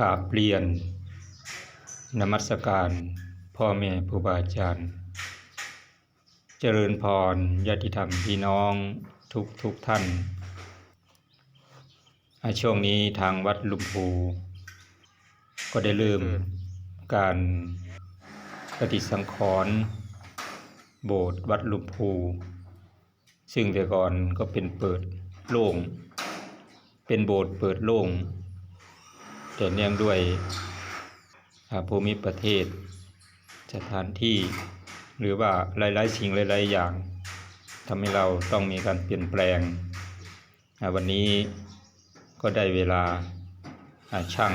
กราบเรียน นมัสการ พ่อแม่ครูบาอาจารย์ เจริญพรญาติธรรมพี่น้องทุกทุกท่านอ่าช่วงนี้ทางวัดลุมพู ก็ได้เริ่มการปฏิสังขรณ์โบสถ์วัดลุมพู ซึ่งแต่ก่อนก็เป็นเปิดโล่ง เป็นโบสถ์เปิดโล่ง แต่เนื่องด้วยภูมิประเทศ สถานที่ หรือว่าหลาย ๆ สิ่งหลาย ๆ อย่างทำให้เราต้องมีการเปลี่ยนแปลง วันนี้ก็ได้เวลาช่าง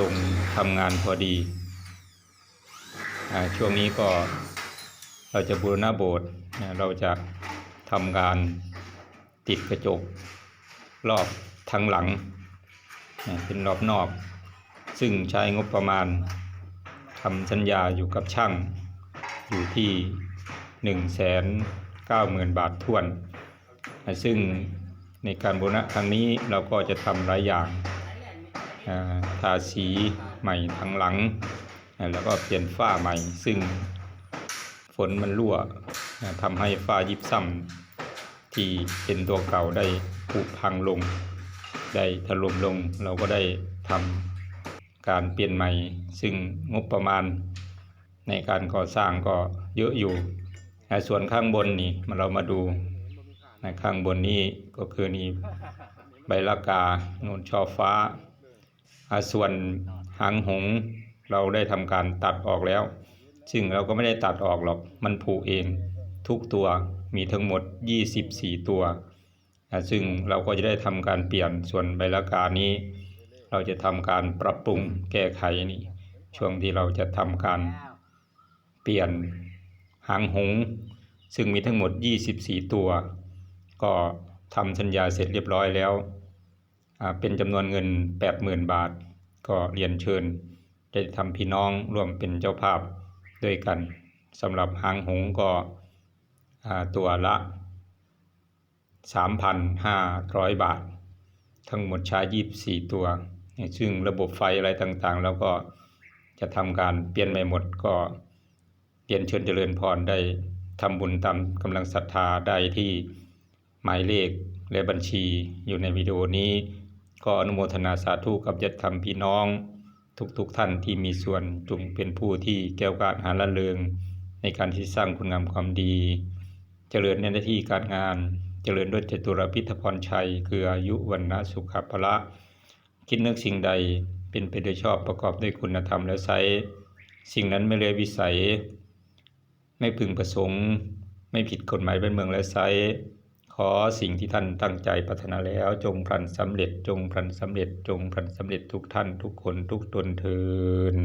ลงทำงานพอดี ช่วงนี้ก็เราจะบูรณะโบสถ์เราจะทำการติดกระจกรอบทั้งหลัง เป็นรอบนอก ซึ่งใช้งบประมาณทำสัญญาอยู่กับช่างอยู่ที่หนึ่งแสนเก้าหมื่นบาททวน ซึ่งในการบูรณะครั้งนี้เราก็จะทำหลายอย่างทาสีใหม่ทั้งหลัง แล้วก็เปลี่ยนฝ้าใหม่ ซึ่งฝนมันรั่วทำให้ฝ้ายิบซ้ำที่เป็นตัวเก่าได้ผุพังลง ได้ถล่มลงเราก็ได้ทำการเปลี่ยนใหม่ ซึ่งงบประมาณในการก่อสร้างก็เยอะอยู่แต่ส่วนข้างบนนี่มาเรามาดูในข้างบนนี้ก็คือนี่ใบละกาโนนช่อฟ้าอส่วนหางหงเราได้ทำการตัดออกแล้ว ซึ่งเราก็ไม่ได้ตัดออกหรอก มันผูเอง ทุกตัวมีทั้งหมด 24 ตัว อ่าซึ่งเราก็จะได้ทำการเปลี่ยนส่วนใบละกานี้ เราจะทำการปรับปรุงแก้ไขนี่ ช่วงที่เราจะทำการเปลี่ยนหางหง ซึ่งมีทั้งหมด 24 ตัว ก็ทำสัญญาเสร็จเรียบร้อยแล้ว เป็นจำนวนเงิน 80,000 บาท ก็เรียนเชิญ ได้ทำพี่น้องร่วมเป็นเจ้าภาพด้วยกันสำหรับหางหงก็ตัวละ 3,500 บาท ทั้งหมดใช้ 24 ตัว ซึ่งระบบไฟอะไรต่างๆ แล้วก็จะทำการเปลี่ยนใหม่หมดก็เรียนเชิญเจริญพรได้ทำบุญตามกำลังศรัทธาได้ที่หมายเลขและบัญชีอยู่ในวิดีโอนี้ ก็อนุโมทนาสาธุกับญาติธรรมพี่น้อง ทุกๆทท่านที่มีส่วนจงเป็นผู้ที่แก้วกาจหาละเริงในการที่สร้างคุณงามความดี เจริญในหน้าที่การงาน เจริญด้วยจตุรพิทพรชัย คืออายุวันนะสุขภละ คิดนึกสิ่งใดเป็นไปโดยชอบประกอบด้วยคุณธรรมและไซสิ่งนั้นไม่เลยวิสัย ไม่พึงประสงค์ ไม่ผิดกฎหมายเป็นเมืองและไซขอสิ่งที่ท่านตั้งใจปรารถนาแล้วจงพลันสำเร็จจงพลันสำเร็จจงพลันสำเร็จทุกท่านทุกคนทุกตนเทิน